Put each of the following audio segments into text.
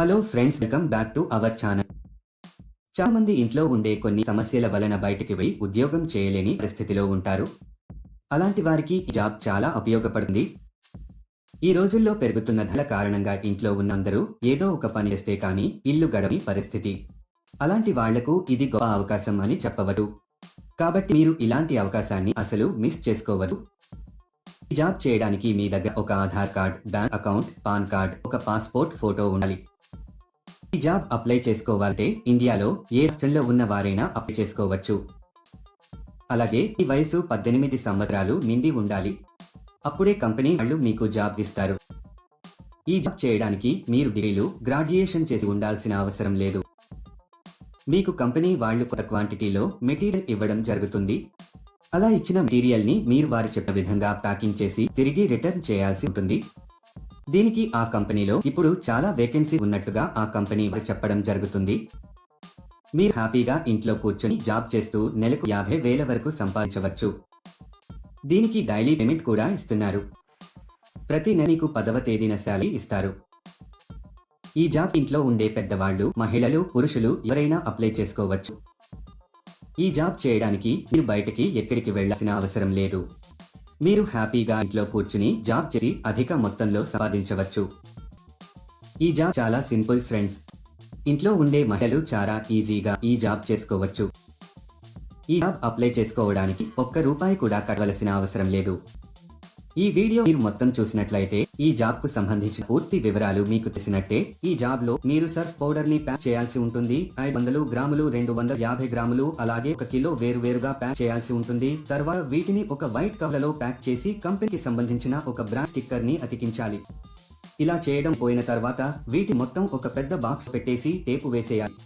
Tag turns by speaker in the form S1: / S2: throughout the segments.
S1: Hello friends welcome back to our channel చాలా మంది ఇంట్లో ఉండే కొన్ని సమస్యల వలన బయటికి వెళ్ళి ఉద్యోగం చేయలేని పరిస్థితిలో ఉంటారు. అలాంటి వారికి ఈ జాబ్ చాలా ఉపయోగపడుతుంది. ఈ రోజుల్లో పెరుగుతున్న ధర కారణంగా ఇంట్లో ఉన్న అందరూ ఏదో ఒక పని చేస్తే కానీ ఇల్లు గడని పరిస్థితి. అలాంటి వాళ్ళకు ఇది గొప్ప అవకాశం అని చెప్పవదు కాబట్టి మీరు ఇలాంటి అవకాశాన్ని అసలు మిస్ చేసుకోవద్దు. ఈ జాబ్ చేయడానికి మీ దగ్గర ఒక Aadhaar card bank account PAN card ఒక పాస్పోర్ట్ ఫోటో ఉండాలి. ఈ జాబ్ అప్లై చేసుకోవాలంటే ఇండియాలో ఏ రాష్ట్రంలో ఉన్న వారైనా అప్లై చేసుకోవచ్చు. అలాగే ఈ వయసు పద్దెనిమిది సంవత్సరాలు నిండి ఉండాలి. అప్పుడే కంపెనీ వాళ్ళు మీకు జాబ్ ఇస్తారు. ఈ జాబ్ చేయడానికి మీరు డిగ్రీలు గ్రాడ్యుయేషన్ చేసి ఉండాల్సిన అవసరం లేదు. మీకు కంపెనీ వాళ్ళు కొత్త క్వాంటిటీలో మెటీరియల్ ఇవ్వడం జరుగుతుంది. అలా ఇచ్చిన మెటీరియల్ని మీరు వారు చెప్పిన విధంగా ప్యాకింగ్ చేసి తిరిగి రిటర్న్ చేయాల్సి ఉంటుంది. దీనికి ఆ కంపెనీలో ఇప్పుడు చాలా వేకెన్సీ ఉన్నట్టుగా ఆ కంపెనీ చెప్పడం జరుగుతుంది. మీరు హ్యాపీగా ఇంట్లో కూర్చొని జాబ్ చేస్తూ నెలకు యాభై వేల వరకు సంపాదించవచ్చు. దీనికి డైలీ పేమెంట్ కూడా ఇస్తున్నారు. ప్రతి నెల మీకు పదవ తేదీన శాలరీ ఇస్తారు. ఈ జాబ్ ఇంట్లో ఉండే పెద్దవాళ్ళు మహిళలు పురుషులు ఎవరైనా అప్లై చేసుకోవచ్చు. ఈ జాబ్ చేయడానికి మీరు బయటికి ఎక్కడికి వెళ్ళాల్సిన అవసరం లేదు. మీరు హ్యాపీగా ఇంట్లో కూర్చుని జాబ్ చేసి అధిక మొత్తంలో సంపాదించవచ్చు. ఈ జాబ్ చాలా సింపుల్ ఫ్రెండ్స్. ఇంట్లో ఉండే మహిళలు చాలా ఈజీగా ఈ జాబ్ చేసుకోవచ్చు. ఈ జాబ్ అప్లై చేసుకోవడానికి ఒక్క రూపాయి కూడా కట్టవలసిన అవసరం లేదు. ఈ వీడియో మీరు మొత్తం చూసినట్లయితే ఈ జాబ్కు సంబంధించిన పూర్తి వివరాలు మీకు తెలిసినట్టే ఈ జాబ్లో మీరు సర్ఫ్ పౌడర్ని ప్యాక్ చేయాల్సి ఉంటుంది ఐదు వందలు గ్రాములు రెండు వందల యాభై గ్రాములు అలాగే ఒక కిలో వేరు వేరుగా ప్యాక్ చేయాల్సి ఉంటుంది. తర్వాత వీటిని ఒక వైట్ కవర్లో ప్యాక్ చేసి కంపెనీకి సంబంధించిన ఒక బ్రాండ్ స్టిక్కర్ని అతికించాలి. ఇలా చేయడం పోయిన తర్వాత వీటి మొత్తం ఒక పెద్ద బాక్స్ పెట్టేసి టేపు వేసేయాలి.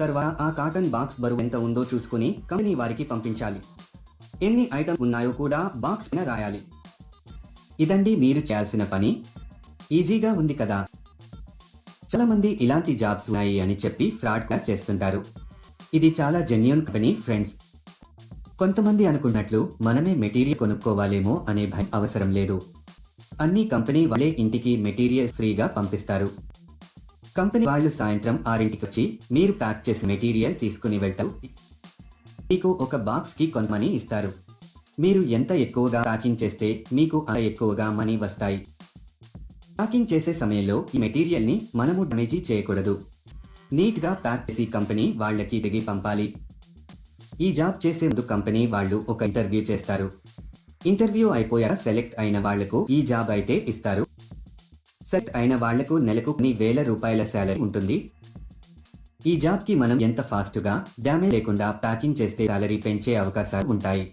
S1: తర్వాత ఆ కాటన్ బాక్స్ బరువు ఎంత ఉందో చూసుకుని కంపెనీ వారికి పంపించాలి. ఎన్ని ఐటమ్స్ ఉన్నాయో కూడా బాక్స్ పైన రాయాలి. ఇదండి మీరు చేయాల్సిన పని. ఈజీగా ఉంది కదా. చాలా మంది ఇలాంటి జాబ్స్ ఉన్నాయి అని చెప్పి ఫ్రాడ్గా చేస్తుంటారు. ఇది చాలా జెన్యున్ కంపెనీ ఫ్రెండ్స్ కొంతమంది అనుకున్నట్లు మనమే మెటీరియల్ కొనుక్కోవాలేమో అనే భయం అవసరం లేదు. అన్ని కంపెనీ వాళ్ళే ఇంటికి మెటీరియల్ ఫ్రీగా పంపిస్తారు. కంపెనీ వాళ్ళు సాయంత్రం ఆరింటికి వచ్చి మీరు ప్యాక్ చేసిన మెటీరియల్ తీసుకుని వెళ్తారు. మీకు ఒక బాక్స్కి కొంతమని ఇస్తారు. మీరు ఎంత ఎక్కువగా ప్యాకింగ్ చేస్తే మీకు అంత ఎక్కువగా మనీ వస్తాయి. ప్యాకింగ్ చేసే సమయంలో ఈ మెటీరియల్ని మనము డ్యామేజీ చేయకూడదు. నీట్గా ప్యాక్ చేసి కంపెనీ వాళ్ళకి తిరిగి పంపాలి. ఈ జాబ్ చేసే ముందు కంపెనీ వాళ్ళు ఒక ఇంటర్వ్యూ చేస్తారు. ఇంటర్వ్యూ అయిపోయాక సెలెక్ట్ అయిన వాళ్ళకు ఈ జాబ్ అయితే ఇస్తారు. సెలెక్ట్ అయిన వాళ్ళకు నెలకు కొన్ని వేల రూపాయల శాలరీ ఉంటుంది. ఈ జాబ్కి మనం ఎంత ఫాస్ట్గా డ్యామేజ్ లేకుండా ప్యాకింగ్ చేస్తే శాలరీ పెంచే అవకాశాలు ఉంటాయి.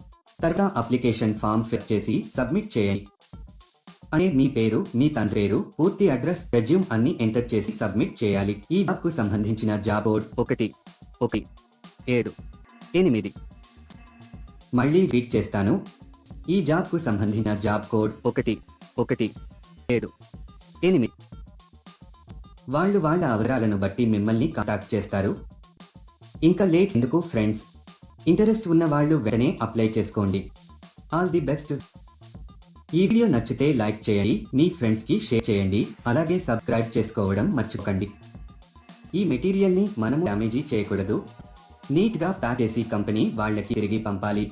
S1: తర్వాత అప్లికేషన్ ఫామ్ ఫిల్ చేసి సబ్మిట్ చేయండి. అనే మీ పేరు మీ తండ్రి పేరు పూర్తి అడ్రస్ రెజ్యూమ్ అన్ని ఎంటర్ చేసి సబ్మిట్ చేయాలి. ఈ జాబ్కు సంబంధించిన జాబ్ కోడ్ ఒకటి ఒకటి ఏడు ఎనిమిది. మళ్ళీ రీడ్ చేస్తాను. ఈ జాబ్కు సంబంధించిన జాబ్ కోడ్ ఒకటి ఒకటి ఏడు ఎనిమిది. వాళ్ళు వాళ్ళ అవసరాలను బట్టి మిమ్మల్ని కాంటాక్ట్ చేస్తారు. ఇంకా లేట్ ఎందుకు ఫ్రెండ్స్? ఇంటరెస్ట్ ఉన్న వాళ్ళు వెంటనే అప్లై చేసుకోండి. All the best. ఈ వీడియో నచ్చితే లైక్ చేయండి మీ ఫ్రెండ్స్కి షేర్ చేయండి అలాగే సబ్స్క్రైబ్ చేసుకోవడం మర్చిపోకండి. ఈ మెటీరియల్ని మనము డ్యామేజీ చేయకూడదు. నీట్గా ప్యాక్ చేసి కంపెనీ వాళ్ళకి తిరిగి పంపాలి.